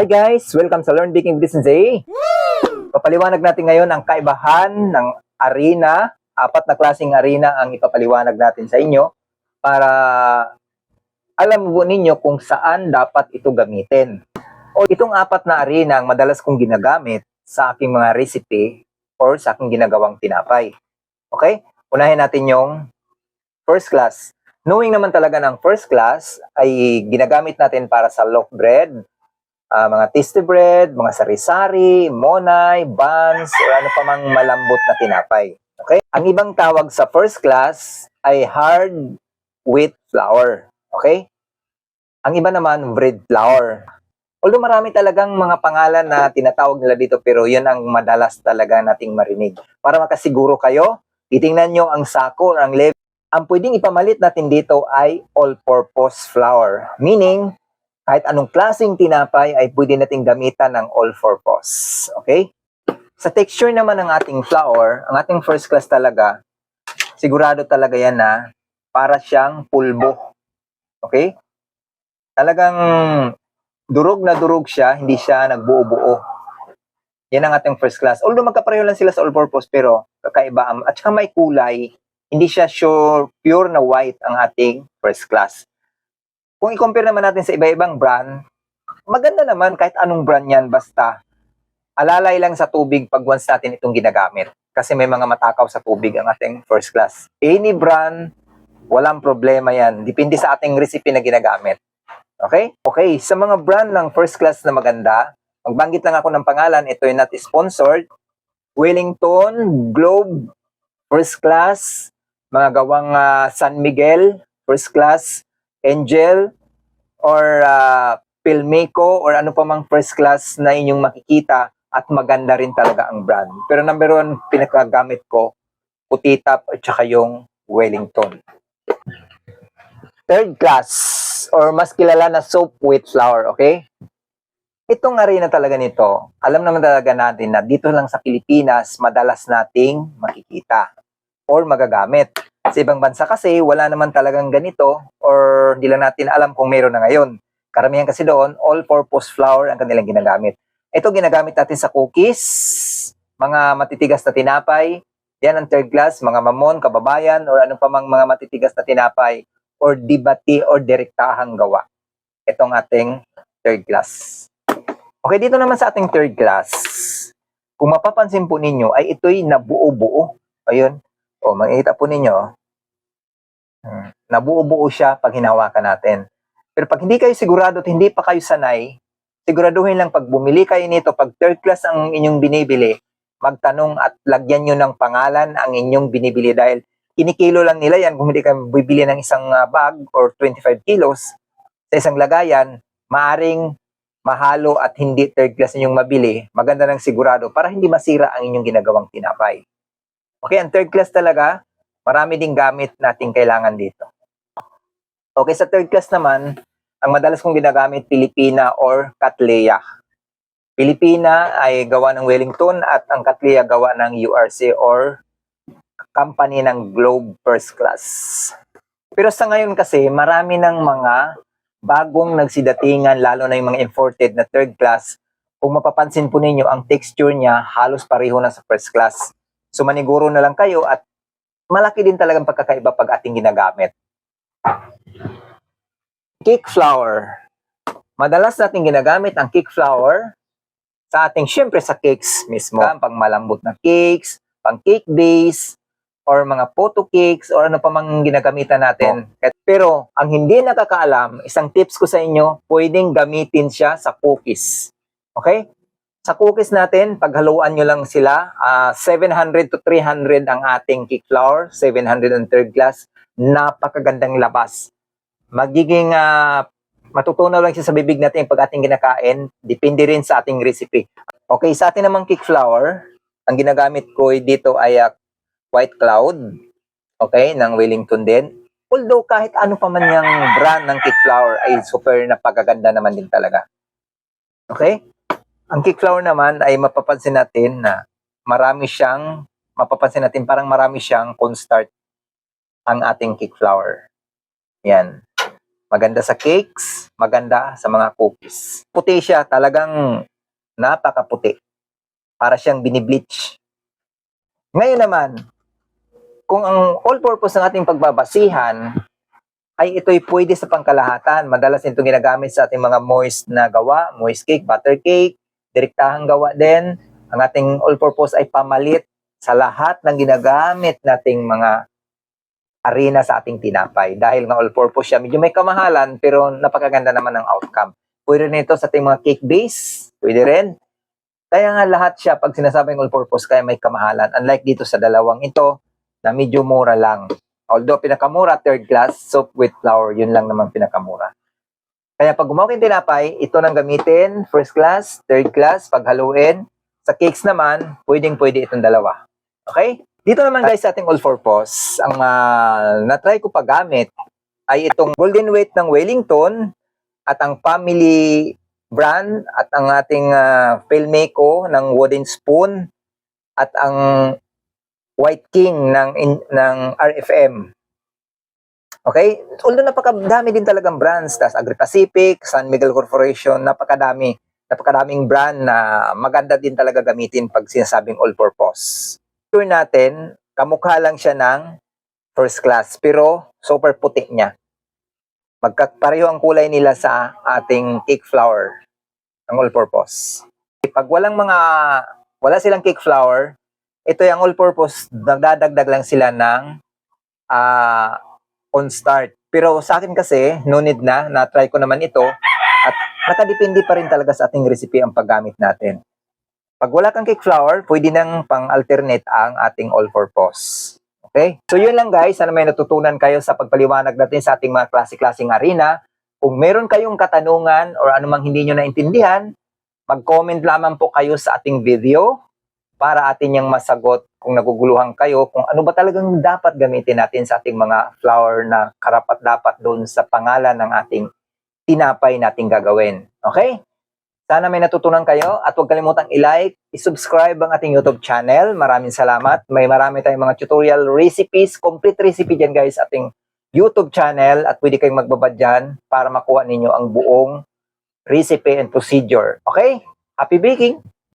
Hi guys! Welcome sa Learn Baking with Sensei! Papaliwanag natin ngayon ang kaibahan ng arena. Apat na klaseng arena ang ipapaliwanag natin sa inyo para alam mo ninyo kung saan dapat ito gamitin. O itong apat na arena ang madalas kong ginagamit sa aking mga recipe or sa aking ginagawang tinapay. Okay? Unahin natin yung first class. Knowing naman talaga ng first class ay ginagamit natin para sa loaf bread, ah, mga tasty bread, mga sari-sari, monay, buns, o ano pa mang malambot na tinapay. Okay? Ang ibang tawag sa first class ay hard wheat flour. Okay? Ang iba naman, bread flour. Although marami talagang mga pangalan na tinatawag nila dito pero yun ang madalas talaga nating marinig. Para makasiguro kayo, titingnan nyo ang sako or ang label. Ang pwedeng ipamalit natin dito ay all-purpose flour. Meaning, kahit anong klaseng tinapay ay pwede nating gamitan ng all-purpose. Okay? Sa texture naman ng ating flour, ang ating first class talaga, sigurado talaga yan na para siyang pulbo. Okay? Talagang durog na durog siya, hindi siya nagbuo-buo. Yan ang ating first class. Although magkapareho lang sila sa all-purpose, pero kakaiba. At saka may kulay, hindi siya sure pure na white ang ating first class. Kung i-compare naman natin sa iba-ibang brand, maganda naman kahit anong brand yan, basta alalay lang sa tubig pag once natin itong ginagamit. Kasi may mga matakaw sa tubig ang ating first class. Any brand, walang problema yan. Depende sa ating recipe na ginagamit. Okay? Okay, sa mga brand ng first class na maganda, magbanggit lang ako ng pangalan, ito ay not sponsored. Wellington, Globe, first class, mga gawang ah, San Miguel, first class, Angel, or uh, Pilmeco, or ano pa mang first class na inyong makikita at maganda rin talaga ang brand. Pero number one, pinakagamit ko, Putitap at saka yung Wellington. Third class, or mas kilala na soap with flour, okay? Itong arena talaga nito, alam naman talaga natin na dito lang sa Pilipinas, madalas nating makikita or magagamit. Sa ibang bansa kasi, wala naman talagang ganito or hindi lang natin alam kung meron na ngayon. Karamihan kasi doon, all-purpose flour ang kanilang ginagamit. Ito ginagamit natin sa cookies, mga matitigas na tinapay, yan ang third class, mga mamon, kababayan, or ano pa mang mga matitigas na tinapay, or dibati or direktahang gawa. Itong ating third class. Okay, dito naman sa ating third class, kung mapapansin po ninyo, ay ito'y nabuo-buo. Ayun. O, makikita po ninyo, hmm, nabuo-buo siya pag hinawakan natin. Pero pag hindi kayo sigurado at hindi pa kayo sanay, siguraduhin lang pag bumili kayo nito, pag third class ang inyong binibili, magtanong at lagyan nyo ng pangalan ang inyong binibili dahil kinikilo lang nila yan kung hindi kayo bibili ng isang ah, bag or 25 kilos sa isang lagayan, maaring mahalo at hindi third class ninyong mabili, maganda ng sigurado para hindi masira ang inyong ginagawang tinapay. Okay, ang third class talaga, marami ding gamit nating kailangan dito. Okay, sa third class naman, ang madalas kong ginagamit, Pilipina or Cattleya. Pilipina ay gawa ng Wellington at ang Cattleya gawa ng URC or company ng Globe First Class. Pero sa ngayon kasi, marami ng mga bagong nagsidatingan, lalo na yung mga imported na third class, kung mapapansin po ninyo, ang texture niya halos pareho na sa first class. So maniguro na lang kayo at malaki din talagang pagkakaiba pag ating ginagamit. Cake flour. Madalas natin ginagamit ang cake flour sa ating, syempre sa cakes mismo. Pang malambot na cakes, pang cake base, or mga photo cakes, or ano pa mang ginagamitan natin. Pero, ang hindi nakakaalam, isang tips ko sa inyo, pwedeng gamitin siya sa cookies. Okay? Sa cookies natin, paghaluan nyo lang sila, ah, 700 to 300 ang ating cake flour, 700 ang third glass, napakagandang labas. Magiging ah, matutunaw lang siya sa bibig natin pag ating kinakain, depende rin sa ating recipe. Okay, sa atin namang cake flour, ang ginagamit ko dito ay ah, white cloud, okay, ng Wellington din. Although kahit ano pa man yung brand ng cake flour ay super napakaganda naman din talaga. Okay? Ang flour naman ay mapapansin natin na marami siyang, mapapansin natin parang marami siyang cornstarch ang ating cake flour. Yan. maganda sa cakes, maganda sa mga cookies. Puti siya, talagang napakaputi. Para siyang binibleach. Ngayon naman, kung ang all-purpose ng ating pagbabasihan ay ito'y pwede sa pangkalahatan. Madalas ito ginagamit sa ating mga moist na gawa, moist cake, butter cake, direktahang gawa din. Ang ating all-purpose ay pamalit sa lahat ng ginagamit nating mga arena sa ating tinapay. Dahil nga all-purpose siya, medyo may kamahalan pero napakaganda naman ng outcome. Pwede rin ito sa ating mga cake base, pwede rin. Kaya nga lahat siya pag sinasabing all-purpose kaya may kamahalan. Unlike dito sa dalawang ito na medyo mura lang. Although pinakamura, third class, soap with flour, yun lang naman pinakamura. Kaya pag gumawa kayong tinapay, ito nang gamitin, first class, third class, paghaluin. Sa cakes naman, pwedeng pwede itong dalawa. Okay? Dito naman guys sa ating all-purpose, ang uh, na-try ko paggamit ay itong golden weight ng Wellington at ang family brand at ang ating uh, Filmeco ng wooden spoon at ang White King ng in, ng RFM. Okay? Although napakadami din talagang brands, tas Agri-Pacific, San Miguel Corporation, napakadami, napakadaming brand na maganda din talaga gamitin pag sinasabing all-purpose. Sure natin, kamukha lang siya ng first class, pero super puti niya. Magkapareho ang kulay nila sa ating cake flour ng all-purpose. Pag walang mga, wala silang cake flour, ito yung all-purpose, nagdadagdag lang sila ng ah on start. Pero sa akin kasi, no need na, na-try ko naman ito at nakadepende pa rin talaga sa ating recipe ang paggamit natin. Pag wala kang cake flour, pwede nang pang-alternate ang ating all-purpose. Okay? So yun lang guys, sana may natutunan kayo sa pagpaliwanag natin sa ating mga klase-klaseng arena. Kung meron kayong katanungan or anumang hindi nyo naintindihan, mag-comment lamang po kayo sa ating video para atin yung masagot kung naguguluhan kayo kung ano ba talagang dapat gamitin natin sa ating mga flour na karapat dapat doon sa pangalan ng ating tinapay nating gagawin. Okay? Sana may natutunan kayo at huwag kalimutang i-like, i-subscribe ang ating YouTube channel. Maraming salamat. May marami tayong mga tutorial recipes, complete recipe dyan guys ating YouTube channel at pwede kayong magbabad dyan para makuha ninyo ang buong recipe and procedure. Okay? Happy baking!